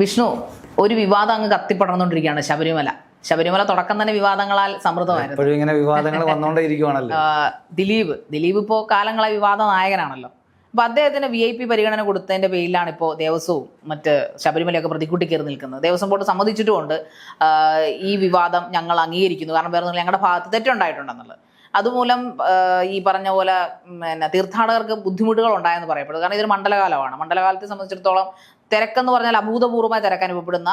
വിഷ്ണു ഒരു വിവാദം അങ്ങ് കത്തിപ്പടർന്നുകൊണ്ടിരിക്കുകയാണ് ശബരിമല. ശബരിമല തുടക്കം തന്നെ വിവാദങ്ങളാൽ സമൃദ്ധമായിരുന്നു. ഇങ്ങനെ വിവാദങ്ങൾ ദിലീപ്. ദിലീപ് ഇപ്പോൾ കാലങ്ങളായി വിവാദ നായകനാണല്ലോ. അപ്പൊ അദ്ദേഹത്തിന് വി ഐ പി പരിഗണന കൊടുത്തതിന്റെ പേരിലാണ് ഇപ്പോൾ ദേവസ്വവും മറ്റ് ശബരിമലയൊക്കെ പ്രതിക്കൂട്ടി കയറി നിൽക്കുന്നത്. ദേവസ്വം ബോർഡ് സമ്മതിച്ചിട്ടുമുണ്ട്. ഈ വിവാദം ഞങ്ങൾ അംഗീകരിക്കുന്നു. കാരണം വേറെ ഞങ്ങളുടെ ഭാഗത്ത് തെറ്റുണ്ടായിട്ടുണ്ടെന്നുള്ളത്. അതുമൂലം ഈ പറഞ്ഞ പോലെ പിന്നെ തീർത്ഥാടകർക്ക് ബുദ്ധിമുട്ടുകൾ ഉണ്ടായെന്ന് പറയപ്പെടുന്നത് കാരണം ഇതൊരു മണ്ഡലകാലമാണ്. മണ്ഡലകാലത്തെ സംബന്ധിച്ചിടത്തോളം തിരക്കെന്ന് പറഞ്ഞാൽ അഭൂതപൂർവമായി തിരക്ക് അനുഭവപ്പെടുന്ന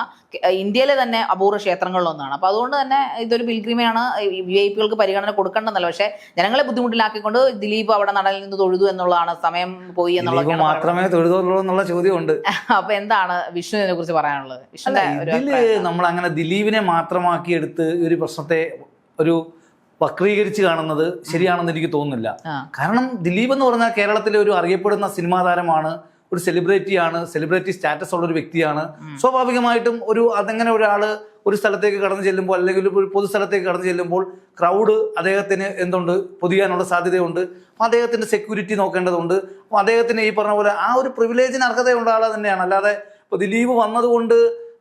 ഇന്ത്യയിലെ തന്നെ അപൂർവ ക്ഷേത്രങ്ങളിലൊന്നാണ് അപ്പോൾ അതുകൊണ്ട് തന്നെ ഇതൊരു പിൽഗ്രിമയാണ് വി ഐ പികൾക്ക് പരിഗണന കൊടുക്കേണ്ടെന്നല്ല പക്ഷേ ജനങ്ങളെ ബുദ്ധിമുട്ടിലാക്കിക്കൊണ്ട് ദിലീപ് അവിടെ നടയിൽ നിന്ന് തൊഴുതു എന്നുള്ളതാണ് സമയം പോയി എന്നുള്ളതൊക്കെയാണ് മാത്രമേ തൊഴുതുള്ളൂ എന്നുള്ള ചോദ്യമുണ്ട്. അപ്പൊ എന്താണ് വിഷ്ണുവിനെ കുറിച്ച് പറയാനുള്ളത്? വിഷ്ണു നമ്മൾ അങ്ങനെ ദിലീപിനെ മാത്രമാക്കി എടുത്ത് ഒരു പ്രശ്നത്തെ ഒരു വക്രീകരിച്ച് കാണുന്നത് ശരിയാണെന്ന് എനിക്ക് തോന്നുന്നില്ല. കാരണം ദിലീപ് എന്ന് പറഞ്ഞാൽ കേരളത്തിലെ ഒരു അറിയപ്പെടുന്ന സിനിമാ താരമാണ് ഒരു സെലിബ്രിറ്റിയാണ് സെലിബ്രിറ്റി സ്റ്റാറ്റസ് ഉള്ള ഒരു വ്യക്തിയാണ്. സ്വാഭാവികമായിട്ടും ഒരു അതങ്ങനെ ഒരാൾ ഒരു സ്ഥലത്തേക്ക് കടന്നു ചെല്ലുമ്പോൾ അല്ലെങ്കിൽ ഒരു പൊതുസ്ഥലത്തേക്ക് കടന്നു ചെല്ലുമ്പോൾ ക്രൗഡ് അദ്ദേഹത്തിന് എന്തുണ്ട്? പൊതിയാനുള്ള സാധ്യതയുണ്ട്. അപ്പം അദ്ദേഹത്തിന്റെ സെക്യൂരിറ്റി നോക്കേണ്ടതുണ്ട്. അപ്പം അദ്ദേഹത്തിന് ഈ പറഞ്ഞ പോലെ ആ ഒരു പ്രിവിലേജിന് അർഹതയുള്ള ആൾ തന്നെയാണ്. അല്ലാതെ ഇപ്പോൾ ദിലീപ് വന്നതുകൊണ്ട്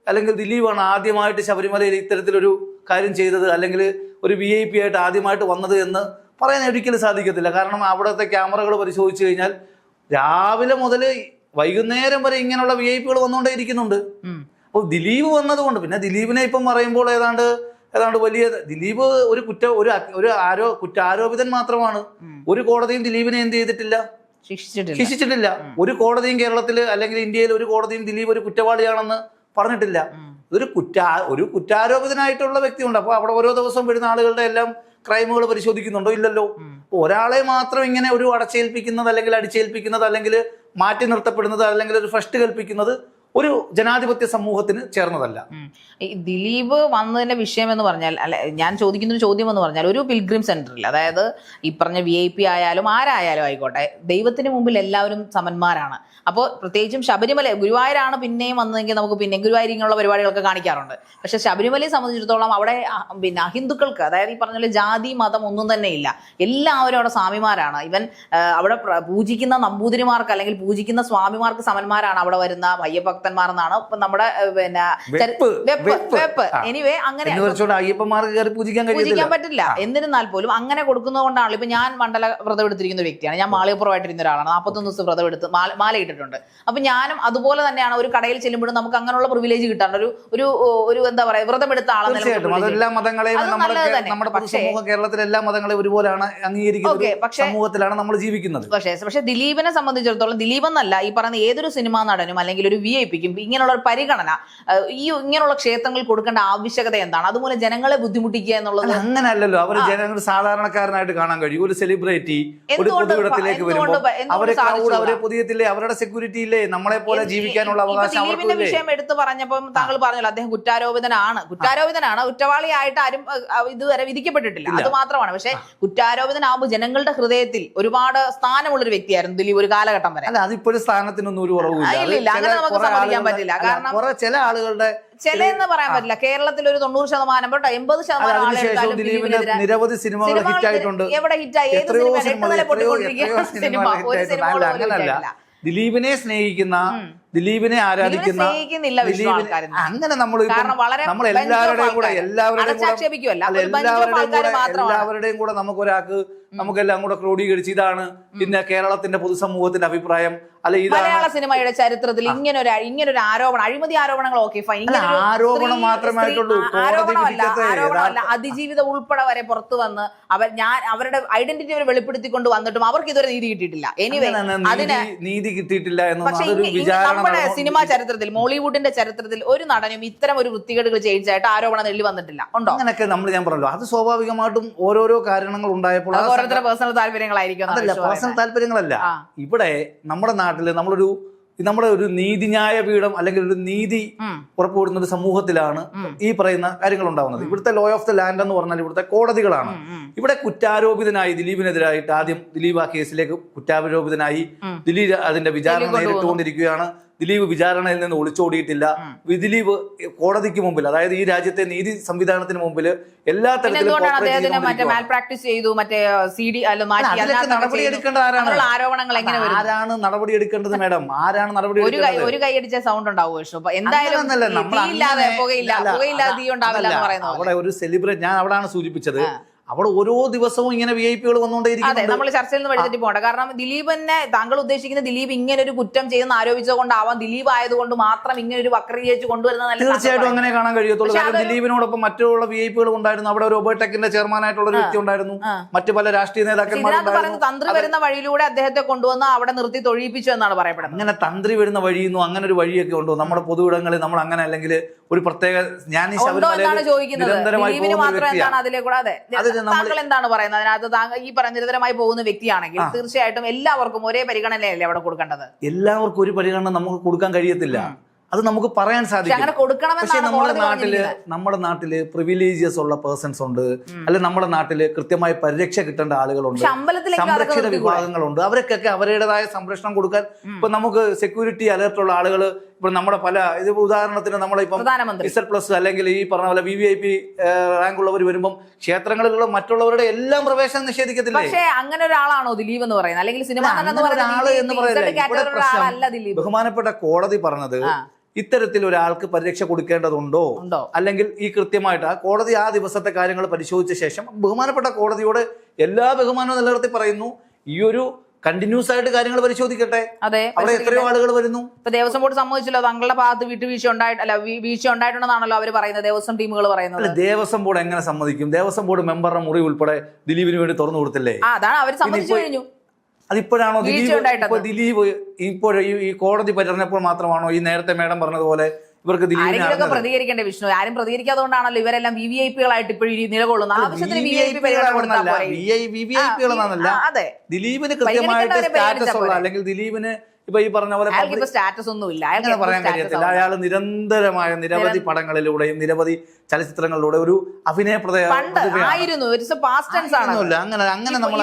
അല്ലെങ്കിൽ ദിലീപാണ് ആദ്യമായിട്ട് ശബരിമലയിൽ ഇത്തരത്തിലൊരു കാര്യം ചെയ്തത് അല്ലെങ്കിൽ ഒരു വി ഐ പി ആയിട്ട് ആദ്യമായിട്ട് വന്നത് എന്ന് പറയാൻ ഒരിക്കലും സാധിക്കത്തില്ല. കാരണം അവിടുത്തെ ക്യാമറകൾ പരിശോധിച്ചു കഴിഞ്ഞാൽ രാവിലെ മുതൽ വൈകുന്നേരം വരെ ഇങ്ങനെയുള്ള വി ഐ പികൾ വന്നുകൊണ്ടേ ഇരിക്കുന്നുണ്ട്. അപ്പോൾ ദിലീപ് വന്നതുകൊണ്ട് പിന്നെ ദിലീപിനെ ഇപ്പം പറയുമ്പോൾ ഏതാണ്ട് ഏതാണ്ട് വലിയ ദിലീപ് ഒരു കുറ്റ ഒരു ഒരു ആരോ കുറ്റാരോപിതൻ മാത്രമാണ്. ഒരു കോടതിയും ദിലീപിനെ എന്ത് ചെയ്തിട്ടില്ല? ശിക്ഷിച്ചിട്ടില്ല. ഒരു കോടതിയും കേരളത്തിൽ അല്ലെങ്കിൽ ഇന്ത്യയിൽ ഒരു കോടതിയും ദിലീപ് ഒരു കുറ്റവാളിയാണെന്ന് പറഞ്ഞിട്ടില്ല. ഒരു കുറ്റ ഒരു കുറ്റാരോപിതനായിട്ടുള്ള വ്യക്തിയുണ്ട്. അപ്പോൾ അവിടെ ഓരോ ദിവസം വരുന്ന ആളുകളുടെ എല്ലാം ക്രൈമുകൾ പരിശോധിക്കുന്നുണ്ടോ? ഇല്ലല്ലോ. ഒരാളെ മാത്രം ഇങ്ങനെ ഒരു അടച്ചേൽപ്പിക്കുന്നത് അല്ലെങ്കിൽ അടിച്ചേൽപ്പിക്കുന്നത് അല്ലെങ്കിൽ മാറ്റി നിർത്തപ്പെടുന്നത് അല്ലെങ്കിൽ ഒരു ഫസ്റ്റ് കൽപ്പിക്കുന്നത് ഒരു ജനാധിപത്യ സമൂഹത്തിന് ചേർന്നതല്ല. ദിലീപ് വന്നതിന്റെ വിഷയം എന്ന് പറഞ്ഞാൽ അല്ല ഞാൻ ചോദിക്കുന്ന ഒരു ചോദ്യം എന്ന് പറഞ്ഞാൽ ഒരു പിൽഗ്രിം സെന്ററിൽ അതായത് ഈ പറഞ്ഞ വി ഐ പി ആയാലും ആരായാലും ആയിക്കോട്ടെ ദൈവത്തിന് മുമ്പിൽ എല്ലാവരും സമന്മാരാണ്. അപ്പോൾ പ്രത്യേകിച്ചും ശബരിമല ഗുരുവായൂരാണ് പിന്നെയും വന്നതെങ്കിൽ നമുക്ക് പിന്നെ ഗുരുവായൂർ ഇങ്ങനെയുള്ള പരിപാടികളൊക്കെ കാണിക്കാറുണ്ട്. പക്ഷെ ശബരിമലയെ സംബന്ധിച്ചിടത്തോളം അവിടെ പിന്നെ അഹിന്ദുക്കൾക്ക് അതായത് ഈ പറഞ്ഞ ജാതി മതം ഒന്നും തന്നെ ഇല്ല. എല്ലാവരും അവിടെ സ്വാമിമാരാണ്. ഇവൻ അവിടെ പൂജിക്കുന്ന നമ്പൂതിരിമാർക്ക് അല്ലെങ്കിൽ പൂജിക്കുന്ന സ്വാമിമാർക്ക് സമന്മാരാണ് അവിടെ വരുന്ന അയ്യഭക്തന്മാർ എന്നാണ് നമ്മുടെ പിന്നെ വെപ്പ്. എനിവേ അങ്ങനെ അയ്യപ്പന്മാർക്ക് കയറി പൂജിക്കാൻ പൂജിക്കാൻ പറ്റില്ല. എന്നിരുന്നാൽ പോലും അങ്ങനെ കൊടുക്കുന്നതുകൊണ്ടാണ് ഇപ്പൊ ഞാൻ മണ്ഡല വ്രതം എടുത്തിരിക്കുന്ന വ്യക്തിയാണ്. ഞാൻ മാളികപ്പുറമായിട്ടിരുന്ന ഒരാളാണ്. നാൽപ്പത്തൊന്ന് ദിവസം വ്രതം എടുത്ത് മാല ഇട്ടിട്ടുണ്ട്. അപ്പൊ ഞാനും അതുപോലെ തന്നെയാണ് ഒരു കടയിൽ ചെല്ലുമ്പോഴും നമുക്ക് അങ്ങനെയുള്ള പ്രിവിലേജ് കിട്ടാണ്ട് ഒരു ഒരു ഒരു എന്താ പറയാ വ്രതം എടുത്ത മതങ്ങളെയും ഒരുപോലെയാണ് അംഗീകരിക്കുന്നത്. സമൂഹത്തിലാണ് നമ്മൾ ജീവിക്കുന്നത്. പക്ഷേ പക്ഷേ ദിലീപിനെ സംബന്ധിച്ചിടത്തോളം ദിലീപ് എന്നല്ല ഈ പറയുന്ന ഏതൊരു സിനിമാ നടനും അല്ലെങ്കിൽ ഒരു വി ഐ പിക്കും ഇങ്ങനെയുള്ള ഒരു പരിഗണന ഈ ഇങ്ങനെയുള്ള ക്ഷേത്രങ്ങൾ കൊടുക്കേണ്ട ആവശ്യകത എന്താണ്? അതുപോലെ ജനങ്ങളെ ബുദ്ധിമുട്ടിക്കുക എന്നുള്ളത് അങ്ങനെയല്ലല്ലോ. അവർ ജനങ്ങൾ സാധാരണക്കാരനായിട്ട് കാണാൻ കഴിയും. ഒരു സെലിബ്രിറ്റി ഒരു പൊതുവിടത്തിലേക്ക് വരുമ്പോൾ അവരെ ക്രൗഡ് അവരെ പൊതിയത്തില്ലേ അവരുടെ സെക്യൂരിറ്റി ഇല്ലേ? നമ്മളെ പോലെ ജീവിക്കാനുള്ള അവകാശം ദിലീപിന്റെ വിഷയം എടുത്തു പറഞ്ഞപ്പോൾ താങ്കൾ പറഞ്ഞല്ലോ അദ്ദേഹം കുറ്റാരോപിതനാണ്. കുറ്റാരോപിതനാണ്. കുറ്റവാളിയായിട്ട് ആരും ഇതുവരെ വിധിക്കപ്പെട്ടിട്ടില്ല. അത് മാത്രമാണ്. പക്ഷേ കുറ്റാരോപിതനാകുമ്പോൾ ജനങ്ങളുടെ ഹൃദയത്തിൽ ഒരുപാട് സ്ഥാനമുള്ള ഒരു വ്യക്തിയായിരുന്നു ദിലീപ് ഒരു കാലഘട്ടം വരെ. അല്ല അതിപ്പോഴും സ്ഥാനത്തിനൊന്നും ഒരു. അത് അങ്ങനെ നമുക്ക് ആളുകളുടെ- പറ്റില്ല. കാരണം- ചില ആളുകളുടെ ചില എന്ന് പറയാൻ പറ്റില്ല. കേരളത്തിൽ ഒരു തൊണ്ണൂറ് ശതമാനം പോട്ടെ എൺപത് ശതമാനം നിരവധി സിനിമകൾ ഹിറ്റ് ആയിട്ടുണ്ട് എവിടെ ഹിറ്റായി? ഏത് സിനിമ എട്ട് സിനിമകൾ നില പൊട്ടിക്കൊണ്ടിരിക്കുന്ന സിനിമ? ഒരു സിനിമ. അങ്ങനല്ല. ദിലീപിനെ സ്നേഹിക്കുന്ന ദിലീപിനെ ആരാധിക്കുന്ന അങ്ങനെ നമ്മൾ നമ്മളെല്ലാവരുടെയും നമ്മൾ എല്ലാവരുടെയും കൂടെ എല്ലാവരുടെയും കൂടെ എല്ലാവരുടെയും കൂടെ. എല്ലാവരുടെയും കൂടെ നമുക്ക് ഒരാൾക്ക് നമുക്കെല്ലാം കൂടെ ക്രോഡീകരിച്ച് ഇതാണ് പിന്നെ കേരളത്തിന്റെ പൊതുസമൂഹത്തിന്റെ അഭിപ്രായം. അല്ലെ മലയാള സിനിമയുടെ ചരിത്രത്തിൽ ഇങ്ങനെ ഒരു ഇങ്ങനെ ഒരു ആരോപണം അഴിമതി ആരോപണങ്ങൾ ഓക്കെ ഫൈൻ ആരോപണം മാത്രമായിട്ടുള്ളൂ. അതിജീവിത ഉൾപ്പെടെ വരെ പുറത്തു വന്ന് അവർ ഞാൻ അവരുടെ ഐഡന്റിറ്റി അവർ വെളിപ്പെടുത്തിക്കൊണ്ട് വന്നിട്ടും അവർക്ക് ഇതുവരെ നീതി കിട്ടിയിട്ടില്ല. എനിവേ അതിന് നീതി കിട്ടിയിട്ടില്ല എന്ന് വിചാരണ നമ്മുടെ സിനിമാ ചരിത്രത്തിൽ മോളിവുഡിന്റെ ചരിത്രത്തിൽ ഒരു നടനും ഇത്തരം ഒരു വൃത്തികേടുകൾ ചെയ്യിച്ചായിട്ട് ആരോപണം നെല്ലി വന്നിട്ടില്ല. ഉണ്ടോ? അങ്ങനെയൊക്കെ നമ്മൾ ഞാൻ പറഞ്ഞല്ലോ. അത് സ്വാഭാവികമായിട്ടും ഓരോരോ കാരണങ്ങൾ ഉണ്ടായപ്പോൾ ഓരോരുത്തരുടെ പേഴ്സണൽ താല്പര്യങ്ങളായിരിക്കും അതല്ല പേഴ്സണൽ. താല്പര്യങ്ങളല്ല. ഇവിടെ നമ്മുടെ നാട്ടിൽ നമ്മളൊരു നമ്മുടെ ഒരു നീതിന്യായ പീഠം അല്ലെങ്കിൽ ഒരു നീതി. ഉറപ്പുവരുന്ന ഒരു സമൂഹത്തിലാണ് ഈ പറയുന്ന കാര്യങ്ങൾ ഉണ്ടാവുന്നത് ഇവിടുത്തെ ലോ ഓഫ് ദ ലാൻഡ് എന്ന് പറഞ്ഞാൽ ഇവിടുത്തെ കോടതികളാണ്. ഇവിടെ കുറ്റാരോപിതനായി ദിലീപിനെതിരായിട്ട് ആദ്യം ദിലീപ് ആ കേസിലേക്ക് കുറ്റാരോപിതനായി. ദിലീപ് അതിന്റെ വിചാരണ. നേരിട്ടുകൊണ്ടിരിക്കുകയാണ്. ദിലീപ് വിചാരണയിൽ നിന്ന് ഒളിച്ചോടിയിട്ടില്ല. ദിലീപ് കോടതിക്ക് മുമ്പിൽ അതായത് ഈ രാജ്യത്തെ നീതി സംവിധാനത്തിന് മുമ്പിൽ എല്ലാ തരത്തിലും എന്തുകൊണ്ടാണ് cooperate അദ്ദേഹത്തിന് മറ്റേ മാൽ പ്രാക്ടീസ് ചെയ്തു? മറ്റേ സി അല്ല മാറ്റി അതിലൊക്കെ നടപടി എടുക്കേണ്ട ആരാണ്? അങ്ങനെയുള്ള എങ്ങനെ വരും? ആരാണ് നടപടി എടുക്കേണ്ടത് മാഡം? ആരാണ് നടപടി ഒരു കൈ ഒരു കൈയടിച്ച സൗണ്ട് ഉണ്ടാവും വിഷ്ണു എന്തായാലും അവിടെ ഒരു സെലിബ്രേറ്റ് ഞാൻ അവിടെയാണ് സൂചിപ്പിച്ചത്. അവിടെ ഓരോ ദിവസവും ഇങ്ങനെ വി ഐ പികൾ അതെ നമ്മൾ ചർച്ചയിൽ നിന്ന് വഴിതെറ്റി പോകണ്ട. കാരണം ദിലീപിനെ താങ്കൾ ഉദ്ദേശിക്കുന്ന ദിലീപ് ഇങ്ങനെ ഒരു കുറ്റം ചെയ്യുന്ന ആരോപിച്ചുകൊണ്ടാവാം ദിലീപ് ആയതുകൊണ്ട് മാത്രം ഇങ്ങനെ ഒരു വക്രീകരിച്ച് കൊണ്ടുവരുന്നതല്ല തീർച്ചയായിട്ടും അങ്ങനെ കാണാൻ കഴിയത്തുള്ളൂ. പക്ഷെ കാരണം അതൊരു- ദിലീപിനോടൊപ്പം മറ്റുള്ള വി ഐ പികൾ ഉണ്ടായിരുന്നു. അവിടെ ഒരു ഒബേടെക്കിന്റെ ചെയർമാൻ ആയിട്ടുള്ള ഒരു വ്യക്തി ഉണ്ടായിരുന്നു. ആ. മറ്റു പല രാഷ്ട്രീയ നേതാക്കന്മാരും ഇതിനകത്ത് പറയുന്നത് നേതാക്കന്മാരുണ്ടായിരുന്നു തന്ത്രി വരുന്ന വഴിയിലൂടെ അദ്ദേഹത്തെ കൊണ്ടുവന്ന് അവിടെ നിർത്തി തൊഴിയിപ്പിച്ചു എന്നാണ് പറയപ്പെടുന്നത്. അങ്ങനെ തന്ത്രി വരുന്ന വഴിയൊന്നും അങ്ങനെ ഒരു വഴിയൊക്കെ ഉണ്ടോ? നമ്മുടെ പൊതുവിടങ്ങളിൽ നമ്മൾ അങ്ങനെ അല്ലെങ്കിൽ ഒരു പ്രത്യേക ഞാൻ ഈ എന്താണ് പറയുന്നത്? അതിനകത്ത് ഈ പറഞ്ഞ നിരന്തരമായി പോകുന്ന വ്യക്തിയാണെങ്കിൽ തീർച്ചയായിട്ടും എല്ലാവർക്കും ഒരേ പരിഗണനയല്ലേ അവിടെ കൊടുക്കേണ്ടത്? എല്ലാവർക്കും ഒരു പരിഗണന നമുക്ക് കൊടുക്കാൻ കഴിയത്തില്ല. അത് നമുക്ക് പറയാൻ സാധിക്കും. പക്ഷെ നമ്മുടെ നാട്ടിൽ നമ്മുടെ നാട്ടിൽ പ്രിവിലേജിയസ് ഉള്ള പേഴ്സൺസ് ഉണ്ട്. അല്ലെ നമ്മുടെ നാട്ടിൽ കൃത്യമായി പരിരക്ഷ കിട്ടേണ്ട ആളുകളുണ്ട്. സംരക്ഷിത? വിഭാഗങ്ങളുണ്ട്. അവർക്കൊക്കെ അവരുടേതായ സംരക്ഷണം കൊടുക്കാൻ ഇപ്പൊ നമുക്ക് സെക്യൂരിറ്റി അലർട്ട് ഉള്ള ആളുകൾ ഇപ്പൊ നമ്മുടെ പല ഇത് ഉദാഹരണത്തിന് നമ്മളിപ്പം പ്രധാനമന്ത്രി. ഇസൽ പ്ലസ് അല്ലെങ്കിൽ ഈ പറഞ്ഞ പോലെ V V I P rank ഉള്ളവർ വരുമ്പോൾ ക്ഷേത്രങ്ങളിലുള്ള മറ്റുള്ളവരുടെ എല്ലാം പ്രവേശനം നിഷേധിക്കത്തില്ല? പക്ഷേ അങ്ങനെ ഒരാളാണോ ദിലീപ് എന്ന് പറയുന്നത്? അല്ലെങ്കിൽ സിനിമ ബഹുമാനപ്പെട്ട കോടതി പറഞ്ഞത്. ഇത്തരത്തിൽ ഒരാൾക്ക് പരിരക്ഷ കൊടുക്കേണ്ടതുണ്ടോ? ഉണ്ടോ? അല്ലെങ്കിൽ ഈ കൃത്യമായിട്ട് ആ കോടതി ആ ദിവസത്തെ കാര്യങ്ങൾ പരിശോധിച്ച ശേഷം ബഹുമാനപ്പെട്ട കോടതിയോട് എല്ലാ ബഹുമാനവും നിലനിർത്തി പറയുന്നു ഈ ഒരു കണ്ടിന്യൂസ് ആയിട്ട് കാര്യങ്ങൾ പരിശോധിക്കട്ടെ. അതെ അവിടെ എത്രയോ ആളുകൾ വരുന്നു. ഇപ്പൊ ദേവസ്വം ബോർഡ് സമ്മതിച്ചല്ലോ തങ്ങളുടെ ഭാഗത്ത് വീട്ടുവീഴ്ച ഉണ്ടായിട്ട് അല്ല വീഴ്ച ഉണ്ടായിട്ടുണ്ടെന്നാണല്ലോ അവർ പറയുന്നത് ദേവസ്വം ടീമുകൾ പറയുന്നത്. ദേവസ്വം ബോർഡ് എങ്ങനെ സമ്മതിക്കും? ദേവസ്വം ബോർഡ് മെമ്പറുടെ മുറി ഉൾപ്പെടെ ദിലീപിന് വേണ്ടി തുറന്നു കൊടുത്തില്ലേ? അതാണ് അവർ സമ്മതിച്ചു കഴിഞ്ഞു. അതിപ്പോഴാണോ ദിലീപ്? ദിലീപ് ഇപ്പോൾ ഈ കോടതി പറഞ്ഞപ്പോൾ മാത്രമാണോ ഈ നേരത്തെ മേഡം പറഞ്ഞതുപോലെ ഇവർക്ക് ദിലീപിനെ ആരെങ്കിലുമൊക്കെ? പ്രതികരിക്കേണ്ട വിഷ്ണു. ആരും പ്രതികരിക്കാതുകൊണ്ടാണല്ലോ ഇവരെല്ലാം വി വി ഐ പികളായിട്ട് ഇപ്പോഴും നിലകൊള്ളുന്നു ആവശ്യത്തിന് വി ഐ പി അതെ. ദിലീപിന് കൃത്യമായിട്ട് സ്റ്റാറ്റസ് ഉള്ള അല്ലെങ്കിൽ ദിലീപിന് ഇപ്പൊ ഈ പറഞ്ഞ പോലെ സ്റ്റാറ്റസ് ഒന്നുമില്ല. അങ്ങനെ പറയാൻ കഴിയത്തില്ല? അയാൾ നിരന്തരമായ നിരവധി പടങ്ങളിലൂടെയും നിരവധി ചലച്ചിത്രങ്ങളിലൂടെ ഒരു അഭിനയ പ്രത- ആയിരുന്നു. ഇറ്റ്സ് പാസ്റ്റ് ടെൻസ് ആണ് ഒന്നുമില്ല. അങ്ങനെ അങ്ങനെ നമ്മൾ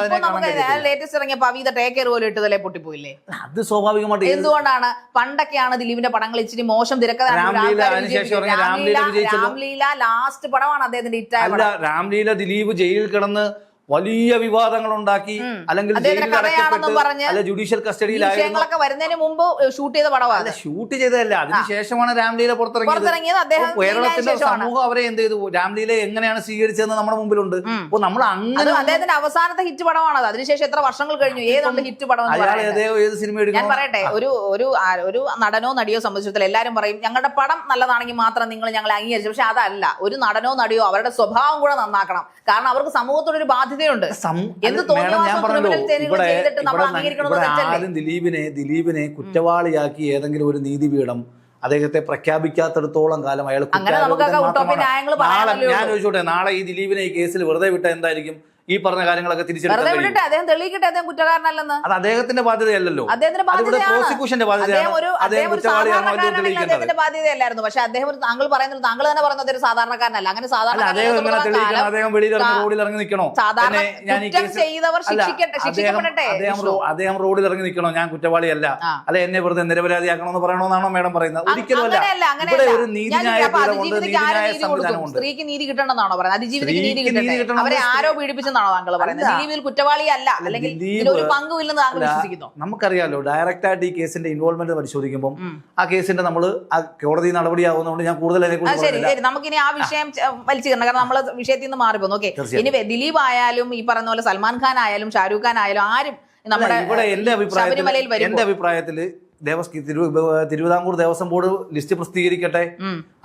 ലേറ്റസ്റ്റ് ഇറങ്ങിയ പവീത ടേക്ക് കെയർ പോലും ഇട്ടതല്ലേ പൊട്ടിപ്പോയില്ലേ? അത് സ്വാഭാവികമായിട്ട് എന്തുകൊണ്ടാണ്? പണ്ടൊക്കെയാണ് ദിലീപിന്റെ പടങ്ങൾ ഇച്ചിരി മോശം തിരക്കഥ രാംലീല, ലാസ്റ്റ് പടമാണ് അദ്ദേഹത്തിന്റെ രാംലീല ദിലീപ് ജയിലിൽ കിടന്ന് വലിയ വിവാദങ്ങൾ ഉണ്ടാക്കി അല്ലെങ്കിൽ അല്ല ജുഡീഷ്യൽ കസ്റ്റഡിയിലായിരുന്നു വിഷയങ്ങളൊക്കെ വരുന്നതിന് മുമ്പ് ഷൂട്ട് ചെയ്ത അല്ല പടമാണ് ഷൂട്ട് ചെയ്തതല്ല. അതിനുശേഷമാണ് രാംലീല പുറത്തിറങ്ങിയത്. കേരളത്തിന്റെ സമൂഹം അവരെ എന്ത് ചെയ്തു? രാംലീല എങ്ങനെയാണ് സ്വീകരിച്ചതെന്ന് നമ്മുടെ മുമ്പിലുണ്ട്. അപ്പൊ നമ്മൾ അങ്ങനെ അദ്ദേഹത്തിന്റെ അവസാനത്തെ ഹിറ്റ് പടമാണ് അതിനുശേഷം എത്ര വർഷങ്ങൾ കഴിഞ്ഞു? ഏതുണ്ട് ഹിറ്റ് പടം ഏതോ സിനിമ ഞാൻ പറയട്ടെ ഒരു ഒരു ഒരു നടനോ നടിയോ സംബന്ധിച്ചിടത്തോളം എല്ലാവരും പറയും ഞങ്ങളുടെ പടം നല്ലതാണെങ്കിൽ മാത്രം നിങ്ങൾ ഞങ്ങളെ അംഗീകരിച്ചു. പക്ഷെ അതല്ല ഒരു നടനോ നടിയോ അവരുടെ സ്വഭാവം കൂടെ നന്നാക്കണം. കാരണം അവർക്ക് സമൂഹത്തോട് ഒരു ബാധ്യതയുണ്ട് ആദ്യം? ആരും ദിലീപിനെ ദിലീപിനെ കുറ്റവാളിയാക്കി ഏതെങ്കിലും ഒരു നീതിപീഠം അദ്ദേഹത്തെ പ്രഖ്യാപിക്കാത്തിടത്തോളം കാലം അയാൾ ഞാൻ ചോദിച്ചോട്ടെ നാളെ ഈ ദിലീപിനെ ഈ കേസിൽ വെറുതെ വിട്ട എന്തായിരിക്കും? ഈ പറഞ്ഞ കാര്യങ്ങളൊക്കെ തിരിച്ചറിയാം തിരിച്ചെടുക്കാൻ അദ്ദേഹം തെളിയിക്കട്ടെ? അദ്ദേഹം കുറ്റക്കാരനല്ലെന്ന് അത് അദ്ദേഹത്തിന്റെ ബാധ്യതയല്ലല്ലോ. പ്രോസിക്യൂഷന്റെ അദ്ദേഹത്തിന്റെ ബാധ്യതയല്ലായിരുന്നു. പക്ഷെ അദ്ദേഹം താങ്കൾ പറയുന്നത് താങ്കൾ തന്നെ പറയുന്നത് ഒരു സാധാരണക്കാരനല്ല. അങ്ങനെ അദ്ദേഹം റോഡിൽ ഇറങ്ങി നിൽക്കണോ? സാധാരണ ഞാൻ കുറ്റം ചെയ്തവർ അദ്ദേഹം ശിക്ഷിക്കപ്പെടട്ടെ അദ്ദേഹം അദ്ദേഹം റോഡിൽ ഇറങ്ങി നിൽക്കണോ? ഞാൻ കുറ്റവാളിയല്ല. അല്ല എന്നെ വെറുതെ നിരപരാധിയാക്കണമെന്ന് പറയണമെന്നാണോ മേഡം പറയുന്നത്? ഒരിക്കലും നീതിന്യായ സ്ത്രീക്ക് നീതി കിട്ടണമെന്നാണോ പറയുന്നത്? അതിജീവിതത്തിന് നീതി കിട്ടണം അവരെ ആരോ ആരോ പീഡിപ്പിച്ചെന്നാണോ താങ്കൾ പറയുന്നത്? അല്ല. കുറ്റവാളി കുറ്റവാളിയല്ല അല്ലെങ്കിൽ ഒരു പങ്ക് പങ്കുമില്ലെന്ന് താങ്കൾ അല്ല, വിശ്വസിക്കുന്നു? നമുക്കറിയാലോ ഡയറക്റ്റ് ആയിട്ട് ഈ കേസിന്റെ ഇൻവോൾവ്മെന്റ് പരിശോധിക്കുമ്പോൾ ആ കേസിന്റെ നമ്മൾ ആ കോടതി നടപടിയാവുന്നതുകൊണ്ട് ഞാൻ കൂടുതൽ ശരി ശരി. നമുക്കിനി ആ വിഷയം വലിച്ചു കിട്ടണം കാരണം നമ്മൾ വിഷയത്തിൽ നിന്ന് മാറിപ്പോന്നു ഓക്കെ. ഇനി ദിലീപ് ആയാലും ഈ പറഞ്ഞ പോലെ സൽമാൻ ഖാൻ ആയാലും ഷാരൂഖ് ഖാൻ ആയാലും ആരും നമ്മുടെ ശബരിമലയിൽ വരും എന്റെ അഭിപ്രായത്തിൽ ശബരിമലയിൽ എന്റെ അഭിപ്രായത്തിൽ ദേവസ് തിരു തിരുവിതാംകൂർ ദേവസ്വം ബോർഡ് ലിസ്റ്റ് പ്രസിദ്ധീകരിക്കട്ടെ.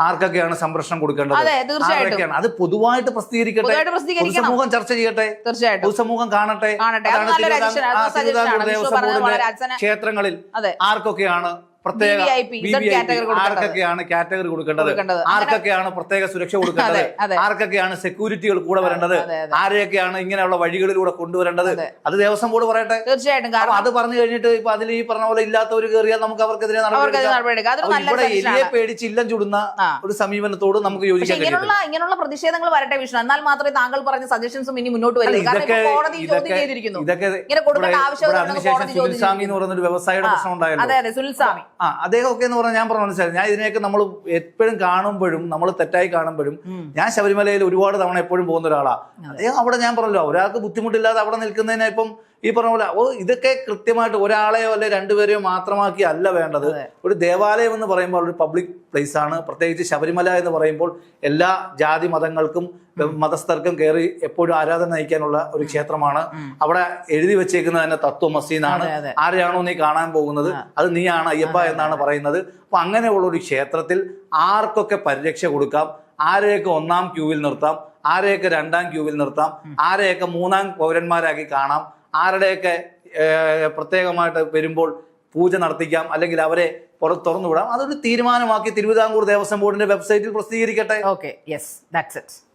ആർക്കൊക്കെയാണ് സംരക്ഷണം കൊടുക്കേണ്ടത്? അതെ, തീർച്ചയായിട്ടും. ആരൊക്കെയാണ് അത് പൊതുവായിട്ട് പ്രസിദ്ധീകരിക്കട്ടെ? സമൂഹം. പൊതുസമൂഹം ചർച്ച ചെയ്യട്ടെ? തീർച്ചയായിട്ടും. പൊതുസമൂഹം കാണട്ടെ? തിരുവിതാംകൂർ. ദേവസ്വം ബോർഡിന്റെ ക്ഷേത്രങ്ങളിൽ ആർക്കൊക്കെയാണ് പ്രത്യേക. ആർക്കൊക്കെയാണ് കാറ്റഗറി കൊടുക്കേണ്ടത്. ആർക്കൊക്കെയാണ് പ്രത്യേക സുരക്ഷ കൊടുക്കേണ്ടത്. ആർക്കൊക്കെയാണ് സെക്യൂരിറ്റികൾ കൂടെ വരേണ്ടത്. ആരെയൊക്കെയാണ് ഇങ്ങനെയുള്ള വഴികളിലൂടെ കൊണ്ടുവരേണ്ടത്? അത്. ദേവസ്വം ബോർഡ് പറയട്ടെ? തീർച്ചയായിട്ടും. കാരണം അത് പറഞ്ഞു കഴിഞ്ഞിട്ട് ഇപ്പൊ അതിൽ ഈ പറഞ്ഞ പോലെ ഇല്ലാത്തവർ കയറിയാൽ നമുക്ക് അവർക്കെതിരെ ഇവിടെ എലിയെ പേടിച്ച് ഇല്ലം ചുടുന്ന ഒരു സമീപനത്തോട് നമുക്ക് യോജിക്കാൻ ഇങ്ങനെയുള്ള ഇങ്ങനെയുള്ള പ്രതിഷേധങ്ങൾ വരട്ടെ വിഷ്ണു. എന്നാൽ മാത്രമേ താങ്കൾ പറഞ്ഞ സജഷൻസും ഇനി മുന്നോട്ട് വരൂ. വരില്ല കാരണം ഇതൊക്കെ കോടതി ചോദ്യം ഇതൊക്കെ ചെയ്തിരിക്കുന്നു. ഇങ്ങനെ കൊടുക്കേണ്ട ആവശ്യം സ്വാമി എന്ന് ഒരു വ്യവസായിയുടെ പ്രശ്നം ഉണ്ടായിരുന്നു അതെ അതെ. സുനിൽ സ്വാമി ആ അദ്ദേഹമൊക്കെ എന്ന് പറഞ്ഞാൽ ഞാൻ പറഞ്ഞ മനസ്സിലായി. ഞാൻ ഇതിനെയൊക്കെ നമ്മൾ എപ്പോഴും കാണുമ്പോഴും നമ്മൾ തെറ്റായി കാണുമ്പോഴും ഞാൻ ശബരിമലയിൽ ഒരുപാട് തവണ എപ്പോഴും പോകുന്ന ഒരാളാണ് അദ്ദേഹം അവിടെ ഞാൻ പറഞ്ഞല്ലോ ഒരാൾക്ക് ബുദ്ധിമുട്ടില്ലാതെ അവിടെ നിൽക്കുന്നതിനെ ഇപ്പം ഈ പറഞ്ഞ പോലെ ഓ ഇതൊക്കെ കൃത്യമായിട്ട് ഒരാളെയോ അല്ലെ രണ്ടുപേരെയോ മാത്രമാക്കി അല്ല വേണ്ടത്. ഒരു ദേവാലയം എന്ന് പറയുമ്പോൾ ഒരു പബ്ലിക് പ്ലേസ് ആണ്. പ്രത്യേകിച്ച് ശബരിമല എന്ന് പറയുമ്പോൾ എല്ലാ ജാതി മതങ്ങൾക്കും മതസ്ഥർക്കും കയറി എപ്പോഴും ആരാധന നയിക്കാനുള്ള ഒരു ക്ഷേത്രമാണ്. അവിടെ എഴുതി വെച്ചേക്കുന്ന തന്നെ തത്വ മസീനാണ് അതെ, അതെ. ആരെയാണോ നീ കാണാൻ പോകുന്നത്? അത് നീയാണ് അയ്യപ്പ എന്നാണ് പറയുന്നത്. അപ്പൊ അങ്ങനെയുള്ള ഒരു ക്ഷേത്രത്തിൽ ആർക്കൊക്കെ പരിരക്ഷ കൊടുക്കാം? ആരെയൊക്കെ ഒന്നാം ക്യൂവിൽ നിർത്താം? ആരെയൊക്കെ രണ്ടാം ക്യൂവിൽ നിർത്താം? ആരെയൊക്കെ മൂന്നാം പൗരന്മാരാക്കി കാണാം? ആരുടെയൊക്കെ പ്രത്യേകമായിട്ട് വരുമ്പോൾ പൂജ നടത്തിക്കാം അല്ലെങ്കിൽ അവരെ പുറത്ത് തുറന്നുവിടാം. അതൊരു തീരുമാനമാക്കി തിരുവിതാംകൂർ ദേവസ്വം ബോർഡിന്റെ വെബ്സൈറ്റിൽ പ്രസിദ്ധീകരിക്കട്ടെ? Okay yes that's it